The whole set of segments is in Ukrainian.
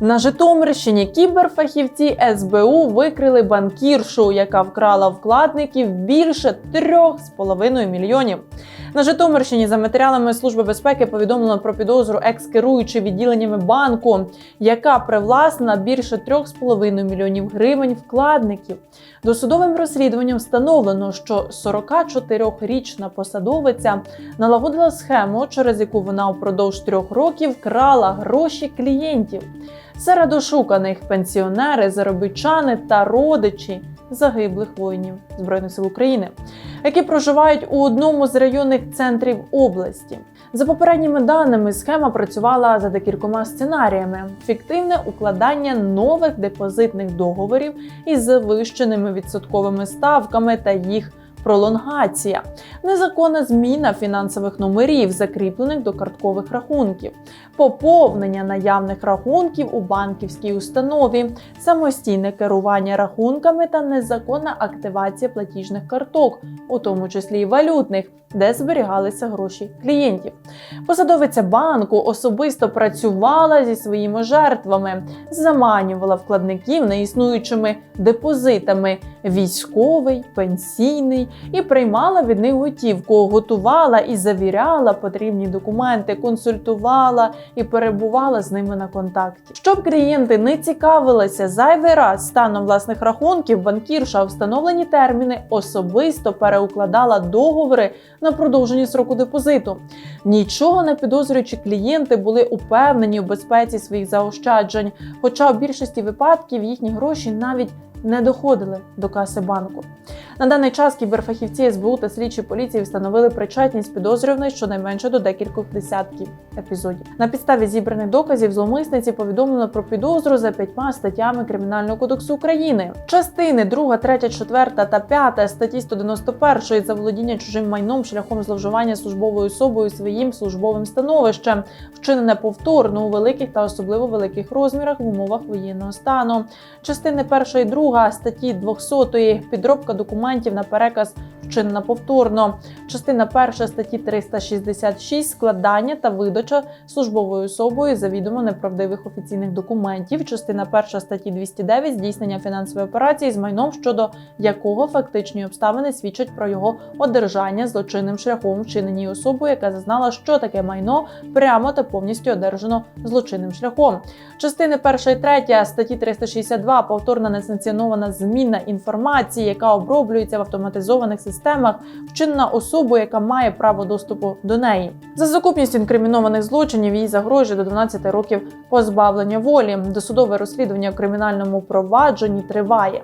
На Житомирщині кіберфахівці СБУ викрили банкіршу, яка вкрала вкладників більше 3,5 мільйонів. На Житомирщині за матеріалами Служби безпеки повідомлено про підозру екс-керуючи відділеннями банку, яка привласнила більше 3,5 мільйонів гривень вкладників. Досудовим розслідуванням встановлено, що 44-річна посадовиця налагодила схему, через яку вона упродовж трьох років крала гроші клієнтів. Серед ошуканих пенсіонери, заробітчани та родичі загиблих воїнів Збройних сил України, які проживають у одному з районних центрів області. За попередніми даними, схема працювала за декількома сценаріями: фіктивне укладання нових депозитних договорів із завищеними відсотковими ставками та їх пролонгація, незаконна зміна фінансових номерів, закріплених до карткових рахунків, поповнення наявних рахунків у банківській установі, самостійне керування рахунками та незаконна активація платіжних карток, у тому числі і валютних, де зберігалися гроші клієнтів. Посадовиця банку особисто працювала зі своїми жертвами, заманювала вкладників неіснуючими депозитами військовий, пенсійний і приймала від них готівку, готувала і завіряла потрібні документи, консультувала і перебувала з ними на контакті. Щоб клієнти не цікавилися зайвий раз станом власних рахунків, банкірша встановлені терміни особисто переукладала договори на продовження сроку депозиту. Нічого не підозрюючи клієнти були упевнені у безпеці своїх заощаджень, хоча у більшості випадків їхні гроші навіть не доходили до каси банку. На даний час кіберфахівці СБУ та слідчі поліції встановили причетність підозрюваної щонайменше до декількох десятків епізодів. На підставі зібраних доказів зловмисниці повідомлено про підозру за п'ятьма статтями Кримінального кодексу України. Частини 2, 3, 4 та 5 статті 191 за володіння чужим майном шляхом зловживання службовою особою своїм службовим становищем, вчинене повторно у великих та особливо великих розмірах в умовах воєнного стану. Частини 1 і 2 статті 200 підробка документів на переказ вчинена повторно. Частина 1 статті 366 складання та видача службовою особою завідомо неправдивих офіційних документів. Частина 1 статті 209 здійснення фінансової операції з майном, щодо якого фактичні обставини свідчать про його одержання злочинним шляхом вчиненій особою, яка зазнала, що таке майно прямо та повністю одержано злочинним шляхом. Частини 1 і 3 статті 362 повторна несанкціонована зміна інформації, яка оброблюється в автоматизованих системах, вчинена особою, яка має право доступу до неї. За сукупністю інкримінованих злочинів їй загрожує до 12 років позбавлення волі. Досудове розслідування в кримінальному провадженні триває.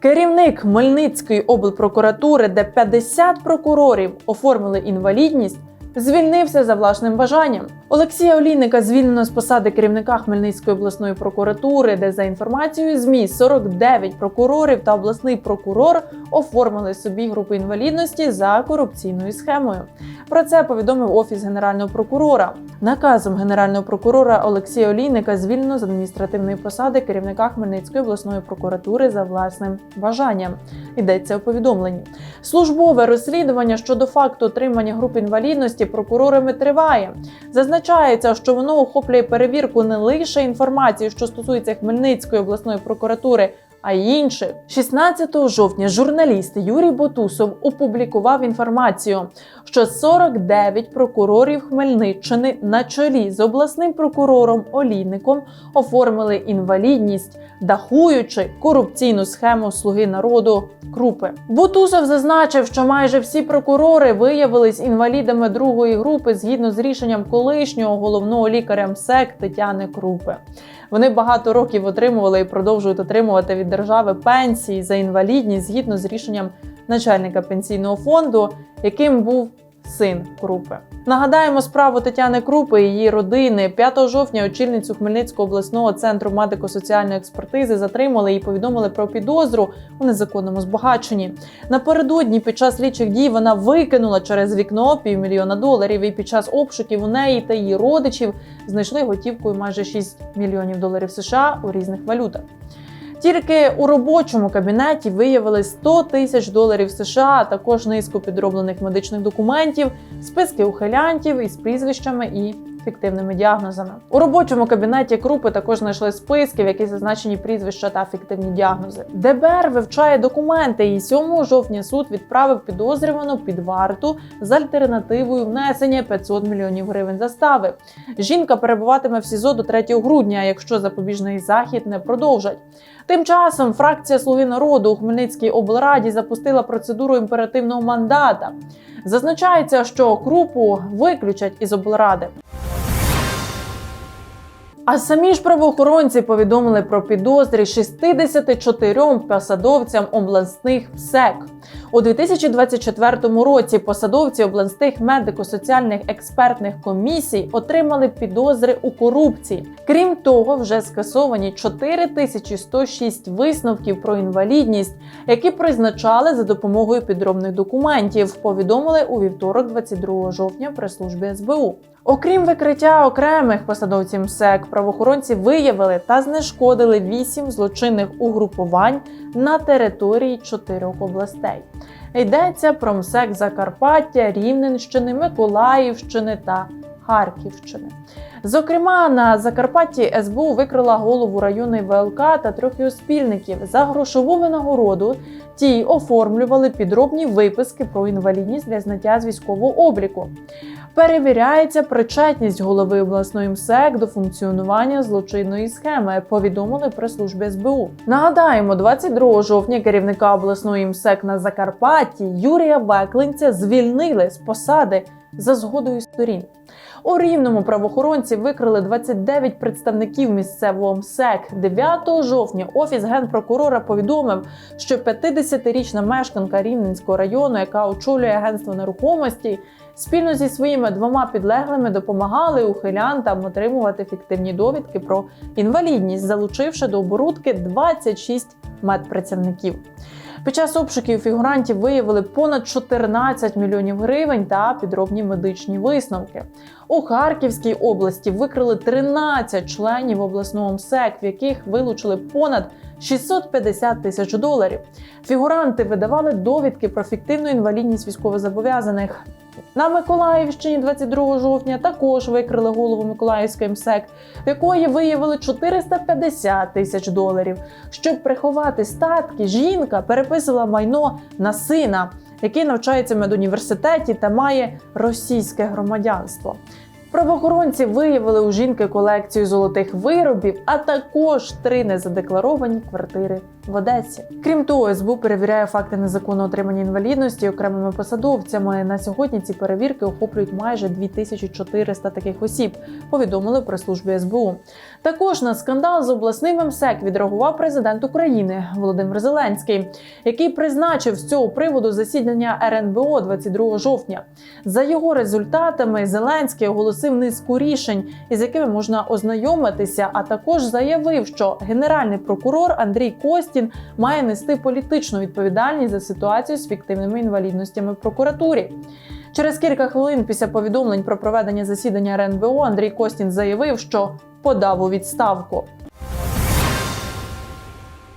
Керівник Хмельницької облпрокуратури, де 50 прокурорів оформили інвалідність, звільнився за власним бажанням. Олексія Олійника звільнено з посади керівника Хмельницької обласної прокуратури, де за інформацією ЗМІ 49 прокурорів та обласний прокурор оформили собі групу інвалідності за корупційною схемою. Про це повідомив офіс генерального прокурора. Наказом генерального прокурора Олексія Олійника звільнено з адміністративної посади керівника Хмельницької обласної прокуратури за власним бажанням. Йдеться у повідомленні. Службове розслідування щодо факту отримання групи інвалідності прокурорами триває. Зазначається, що воно охоплює перевірку не лише інформації, що стосується Хмельницької обласної прокуратури. А й інших 16 жовтня журналіст Юрій Ботусов опублікував інформацію, що 49 прокурорів Хмельниччини на чолі з обласним прокурором Олійником оформили інвалідність, дахуючи корупційну схему слуги народу Крупи. Бутусов зазначив, що майже всі прокурори виявились інвалідами другої групи згідно з рішенням колишнього головного лікаря МСЕК Тетяни Крупи. Вони багато років отримували і продовжують отримувати від держави пенсії за інвалідність згідно з рішенням начальника пенсійного фонду, яким був син Крупи. Нагадаємо справу Тетяни Крупи і її родини. 5 жовтня очільницю Хмельницького обласного центру медико-соціальної експертизи затримали і повідомили про підозру у незаконному збагаченні. Напередодні під час слідчих дій вона викинула через вікно півмільйона доларів. І під час обшуків у неї та її родичів знайшли готівкою майже 6 мільйонів доларів США у різних валютах. Тільки у робочому кабінеті виявили 100 тисяч доларів США, а також низку підроблених медичних документів, списки ухилянтів із прізвищами і фіктивними діагнозами. У робочому кабінеті Крупи також знайшли списки, в яких зазначені прізвища та фіктивні діагнози. ДБР вивчає документи, і 7 жовтня суд відправив підозрювану під варту з альтернативою внесення 500 мільйонів гривень застави. Жінка перебуватиме в СІЗО до 3 грудня, якщо запобіжний захід не продовжать. Тим часом фракція Слуги народу у Хмельницькій облраді запустила процедуру імперативного мандата. Зазначається, що крупу виключать із облради. А самі ж правоохоронці повідомили про підозрі 64 посадовцям обласних ПСЕК. У 2024 році посадовці обласних медико-соціальних експертних комісій отримали підозри у корупції. Крім того, вже скасовані 4106 висновків про інвалідність, які призначали за допомогою підробних документів. Повідомили у вівторок, 22 жовтня, при службі СБУ. Окрім викриття окремих посадовців МСЕК, правоохоронці виявили та знешкодили вісім злочинних угрупувань на території чотирьох областей. Йдеться про МСЕК Закарпаття, Рівненщини, Миколаївщини та Харківщини. Зокрема, на Закарпатті СБУ викрила голову районної ВЛК та трьох його спільників за грошову винагороду. Ті оформлювали підробні виписки про інвалідність для зняття з військового обліку. Перевіряється причетність голови обласної МСЕК до функціонування злочинної схеми. Повідомили при службі СБУ. Нагадаємо, 22 жовтня керівника обласної МСЕК на Закарпатті Юрія Беклинця звільнили з посади за згодою сторін. У рівному правоохоронці викрили 29 представників місцевого МСЕК. 9 жовтня офіс генпрокурора повідомив, що 50-річна мешканка Рівненського району, яка очолює агентство нерухомості, спільно зі своїми двома підлеглими допомагали ухилянтам отримувати фіктивні довідки про інвалідність, залучивши до оборудки 26 медпрацівників. Під час обшуків фігурантів виявили понад 14 мільйонів гривень та підробні медичні висновки. У Харківській області викрили 13 членів обласного МСЕК, в яких вилучили понад 650 тисяч доларів. Фігуранти видавали довідки про фіктивну інвалідність військовозобов'язаних. На Миколаївщині 22 жовтня також викрили голову Миколаївської МСЕК, в якої виявили 450 тисяч доларів. Щоб приховати статки, жінка переписувала майно на сина, який навчається в медуніверситеті та має російське громадянство. Правоохоронці виявили у жінки колекцію золотих виробів, а також три незадекларовані квартири в Одесі. Крім того, СБУ перевіряє факти незаконного отримання інвалідності окремими посадовцями. На сьогодні ці перевірки охоплюють майже 2400 таких осіб. Повідомили при службі СБУ. Також на скандал з обласним МСЕК відреагував президент України Володимир Зеленський, який призначив з цього приводу засідання РНБО 22 жовтня. За його результатами Зеленський оголосив низку рішень, із якими можна ознайомитися, а також заявив, що генеральний прокурор Андрій Костін має нести політичну відповідальність за ситуацію з фіктивними інвалідностями в прокуратурі. Через кілька хвилин після повідомлень про проведення засідання РНБО Андрій Костін заявив, що подав у відставку.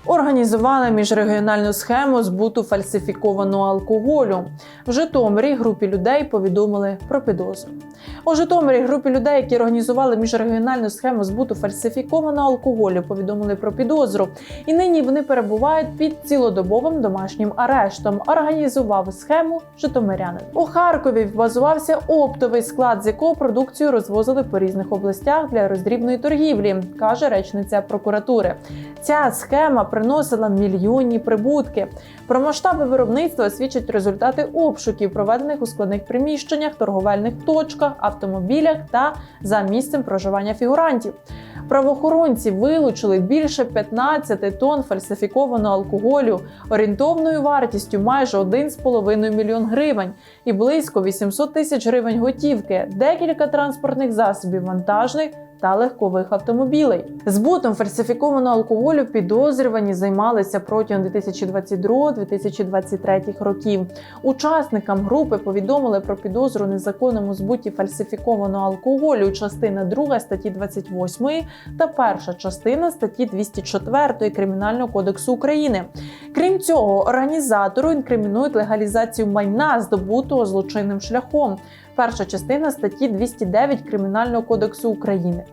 Організували міжрегіональну схему збуту фальсифікованого алкоголю. В Житомирі групі людей повідомили про підозру. У Житомирі групі людей, які організували міжрегіональну схему збуту фальсифікованого алкоголю, повідомили про підозру. І нині вони перебувають під цілодобовим домашнім арештом. Організував схему Житомирянин. У Харкові базувався оптовий склад, з якого продукцію розвозили по різних областях для роздрібної торгівлі, каже речниця прокуратури. Ця схема приносила мільйонні прибутки. Про масштаби виробництва свідчать результати обшуків, проведених у складних приміщеннях, торговельних точках, автомобілях та за місцем проживання фігурантів. Правоохоронці вилучили більше 15 тонн фальсифікованого алкоголю орієнтовною вартістю майже 1,5 мільйон гривень і близько 800 тисяч гривень готівки, декілька транспортних засобів вантажних та легкових автомобілей. Збутом фальсифікованого алкоголю підозрювані займалися протягом 2022-2023 років. Учасникам групи повідомили про підозру незаконному збуті фальсифікованого алкоголю. Частина 2 статті 28 та перша частина статті 204 Кримінального кодексу України. Крім цього, організатору інкримінують легалізацію майна, здобутого злочинним шляхом. Перша частина статті 209 Кримінального кодексу України.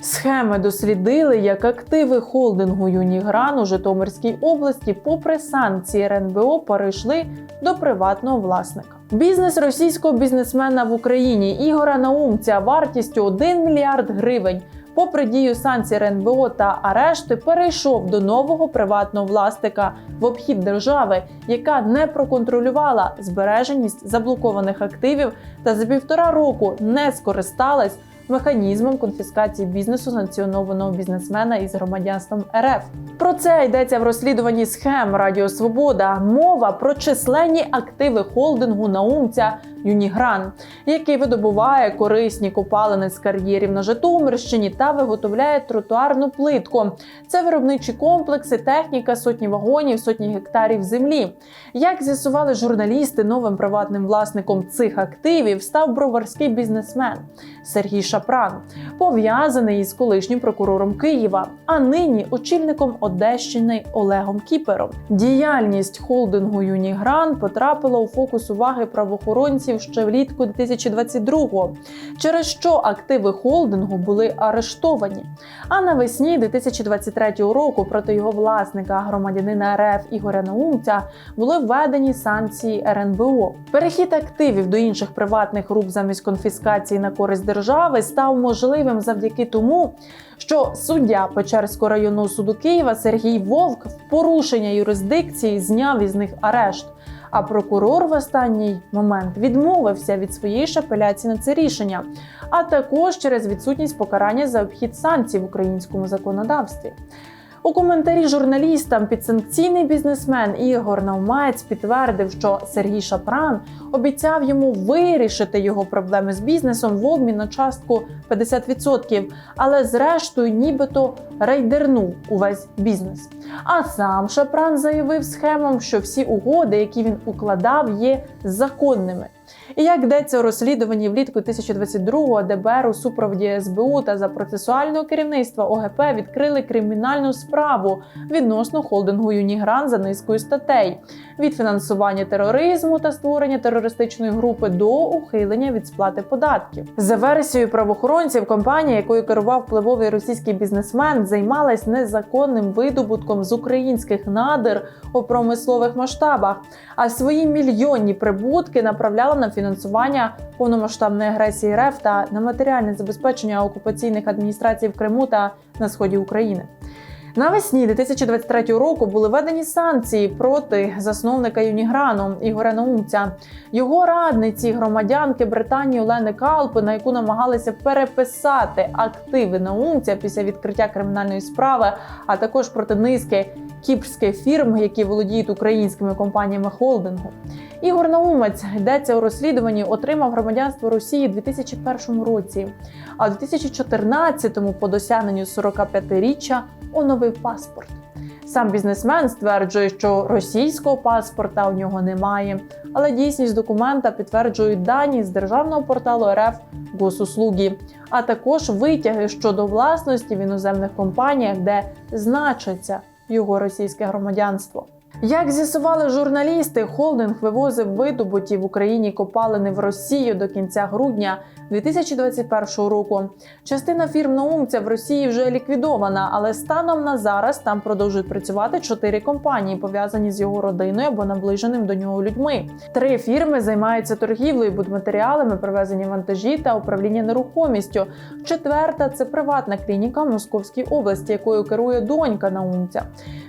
Схеми дослідили, як активи холдингу Юнігран у Житомирській області, попри санкції РНБО, перейшли до приватного власника. Бізнес російського бізнесмена в Україні Ігора Наумця вартістю 1 мільярд гривень. Попри дію санкцій РНБО та арешти, перейшов до нового приватного власника в обхід держави, яка не проконтролювала збереженість заблокованих активів та за півтора року не скористалась механізмом конфіскації бізнесу санкціонованого бізнесмена із громадянством РФ. Про це йдеться в розслідуванні схем Радіо Свобода. Мова про численні активи холдингу наумця Юнігран, який видобуває корисні копалини з кар'єрів на Житомирщині та виготовляє тротуарну плитку. Це виробничі комплекси, техніка, сотні вагонів, сотні гектарів землі. Як з'ясували журналісти, новим приватним власником цих активів став броварський бізнесмен Сергій Шапран, пов'язаний із колишнім прокурором Києва, а нині очільником Одещини Олегом Кіпером. Діяльність холдингу Юнігран потрапила у фокус уваги правоохоронців ще влітку 2022-го, через що активи холдингу були арештовані. А навесні 2023 року проти його власника, громадянина РФ Ігоря Наумця, були введені санкції РНБО. Перехід активів до інших приватних рук замість конфіскації на користь держави став можливим завдяки тому, що суддя Печерського районного суду Києва Сергій Вовк в порушення юрисдикції зняв із них арешт. А прокурор в останній момент відмовився від своєї ж апеляції на це рішення, а також через відсутність покарання за обхід санкцій в українському законодавстві. У коментарі журналістам підсанкційний бізнесмен Ігор Наумець підтвердив, що Сергій Шапран обіцяв йому вирішити його проблеми з бізнесом в обмін на частку 50%, але зрештою нібито рейдернув увесь бізнес. А сам Шапран заявив схемам, що всі угоди, які він укладав, є законними. І як йдеться у розслідуванні влітку 2022-го ДБР у супроводі СБУ та за процесуального керівництва ОГП відкрили кримінальну справу відносно холдингу Юнігран за низкою статей від фінансування тероризму та створення терористичної групи до ухилення від сплати податків. За версією правоохоронців, компанія, якою керував впливовий російський бізнесмен, займалась незаконним видобутком з українських надр у промислових масштабах, а свої мільйонні прибутки направляла на фінансування повномасштабної агресії РФ та на матеріальне забезпечення окупаційних адміністрацій в Криму та на сході України. Навесні 2023 року були введені санкції проти засновника Юніграну Ігоря Наумця, його радниці, громадянки Британії Олени Калпи, на яку намагалися переписати активи Наумця після відкриття кримінальної справи, а також проти низки кіпрських фірм, які володіють українськими компаніями холдингу. Ігор Наумець йдеться у розслідуванні, отримав громадянство Росії у 2001 році, а у 2014-му по досягненню 45-річчя оновив паспорт. Сам бізнесмен стверджує, що російського паспорта у нього немає, але дійсність документа підтверджують дані з державного порталу РФ Госуслуги, а також витяги щодо власності в іноземних компаніях, де значиться його російське громадянство. Як з'ясували журналісти, холдинг вивозив видобуті в Україні копалини в Росію до кінця грудня 2021 року. Частина фірм наумця в Росії вже ліквідована, але станом на зараз там продовжують працювати чотири компанії, пов'язані з його родиною або наближеним до нього людьми. Три фірми займаються торгівлею будматеріалами, привезені вантажі та управління нерухомістю. Четверта це приватна клініка в Московській області, якою керує донька наумця.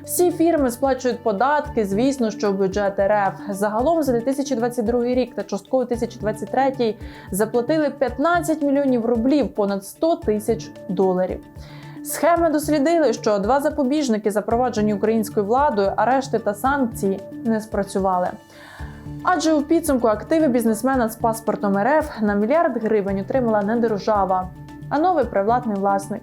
Всі фірми сплачують податки податки, звісно, що бюджет РФ. Загалом за 2022 рік та частково 2023 заплатили 15 мільйонів рублів, понад 100 тисяч доларів. Схеми дослідили, що два запобіжники, запроваджені українською владою, арешти та санкції, не спрацювали. Адже у підсумку активи бізнесмена з паспортом РФ на мільярд гривень отримала не держава, а новий приватний власник.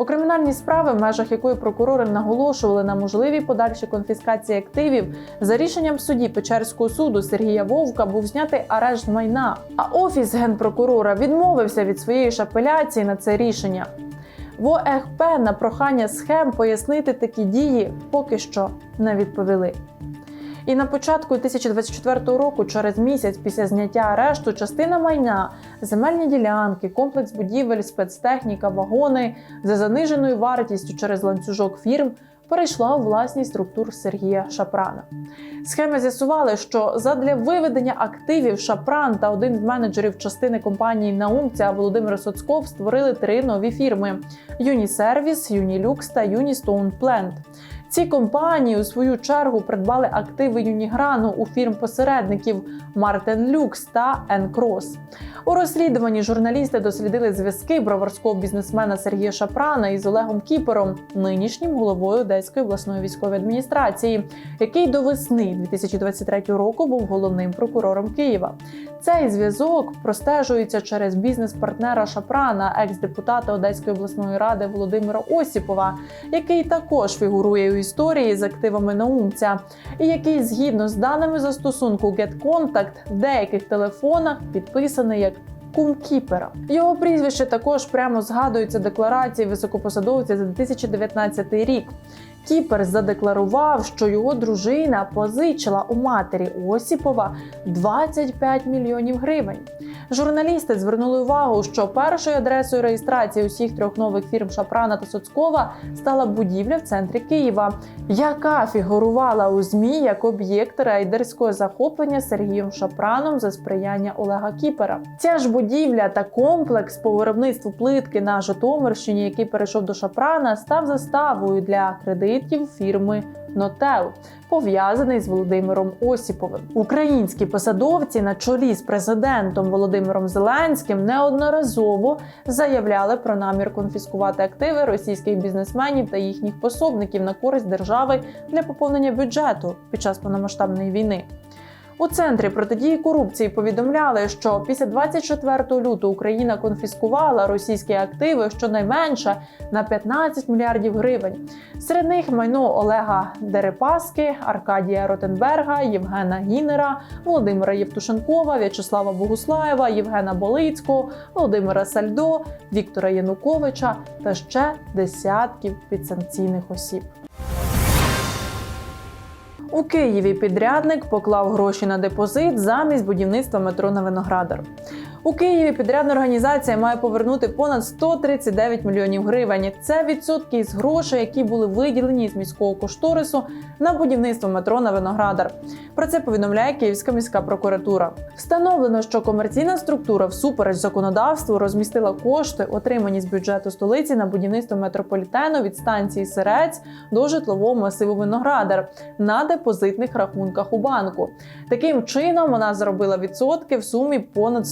У кримінальній справи, в межах якої прокурори наголошували на можливій подальшій конфіскації активів, за рішенням судді Печерського суду Сергія Вовка був знятий арешт майна. А офіс генпрокурора відмовився від своєї ж апеляції на це рішення. В ОЕХП на прохання схем пояснити такі дії поки що не відповіли. І на початку 2024 року, через місяць після зняття арешту, частина майна, земельні ділянки, комплекс будівель, спецтехніка, вагони за заниженою вартістю через ланцюжок фірм перейшла у власність структур Сергія Шапрана. Схеми з'ясували, що задля виведення активів Шапран та один з менеджерів частини компанії Наумця Володимир Соцков створили три нові фірми: Юнісервіс, Юнілюкс та Юністоун Плент. Ці компанії у свою чергу придбали активи Юніграну у фірм посередників Мартен Люкс та Енкрос. У розслідуванні журналісти дослідили зв'язки броварського бізнесмена Сергія Шапрана із Олегом Кіпером, нинішнім головою Одеської обласної військової адміністрації, який до весни 2023 року був головним прокурором Києва. Цей зв'язок простежується через бізнес-партнера Шапрана, екс-депутата Одеської обласної ради Володимира Осіпова, який також фігурує у історії з активами наумця, і який, згідно з даними застосунку GetContact, в деяких телефонах підписаний як кумкіпера. Його прізвище також прямо згадується декларації високопосадовця за 2019 рік. Кіпер задекларував, що його дружина позичила у матері Осіпова 25 мільйонів гривень. Журналісти звернули увагу, що першою адресою реєстрації усіх трьох нових фірм Шапрана та Соцкова стала будівля в центрі Києва, яка фігурувала у змі як об'єкт рейдерського захоплення Сергієм Шапраном за сприяння Олега Кіпера. Ця ж будівля та комплекс по виробництву плитки на Житомирщині, який перейшов до Шапрана, став заставою для кредитів фірми. Нотел пов'язаний з Володимиром Осіповим. Українські посадовці на чолі з президентом Володимиром Зеленським неодноразово заявляли про намір конфіскувати активи російських бізнесменів та їхніх пособників на користь держави для поповнення бюджету під час повномасштабної війни. У центрі протидії корупції повідомляли, що після 24 лютого Україна конфіскувала російські активи щонайменше на 15 мільярдів гривень. Серед них майно Олега Дерипаски, Аркадія Ротенберга, Євгена Гінера, Володимира Євтушенкова, В'ячеслава Богуслаєва, Євгена Болицького, Володимира Сальдо, Віктора Януковича та ще десятків підсанкційних осіб. У Києві підрядник поклав гроші на депозит замість будівництва метро на Виноградар. У Києві підрядна організація має повернути понад 139 мільйонів гривень. Це відсотки із грошей, які були виділені з міського кошторису на будівництво метро на Виноградар. Про це повідомляє Київська міська прокуратура. Встановлено, що комерційна структура всупереч законодавству розмістила кошти, отримані з бюджету столиці на будівництво метрополітену від станції Сирець до житлового масиву Виноградар на депозитних рахунках у банку. Таким чином вона заробила відсотки в сумі понад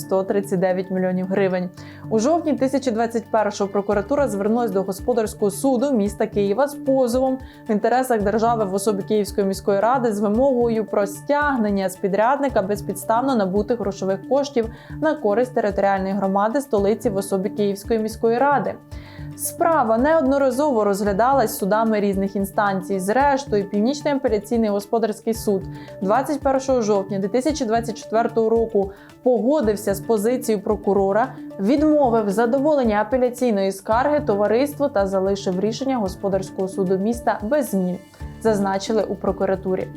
139 мільйонів гривень. У жовтні 2021-го прокуратура звернулася до господарського суду міста Києва з позовом в інтересах держави в особі Київської міської ради з вимогою про стягнення з підрядника безпідставно набутих грошових коштів на користь територіальної громади столиці в особі Київської міської ради. Справа неодноразово розглядалась судами різних інстанцій. Зрештою, Північний апеляційний господарський суд 21 жовтня 2024 року погодився з позицією прокурора, відмовив задоволення апеляційної скарги товариству та залишив рішення господарського суду міста без змін. Зазначили у прокуратурі.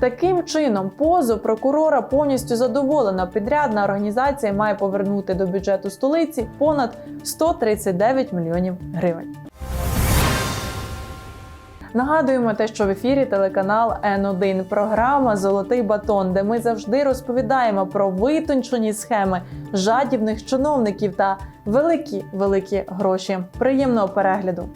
Таким чином, позов прокурора повністю задоволена. Підрядна організація має повернути до бюджету столиці понад 139 мільйонів гривень. Нагадуємо те, що в ефірі телеканал Н1 програма Золотий батон, де ми завжди розповідаємо про витончені схеми жадібних чиновників та великі великі гроші. Приємного перегляду!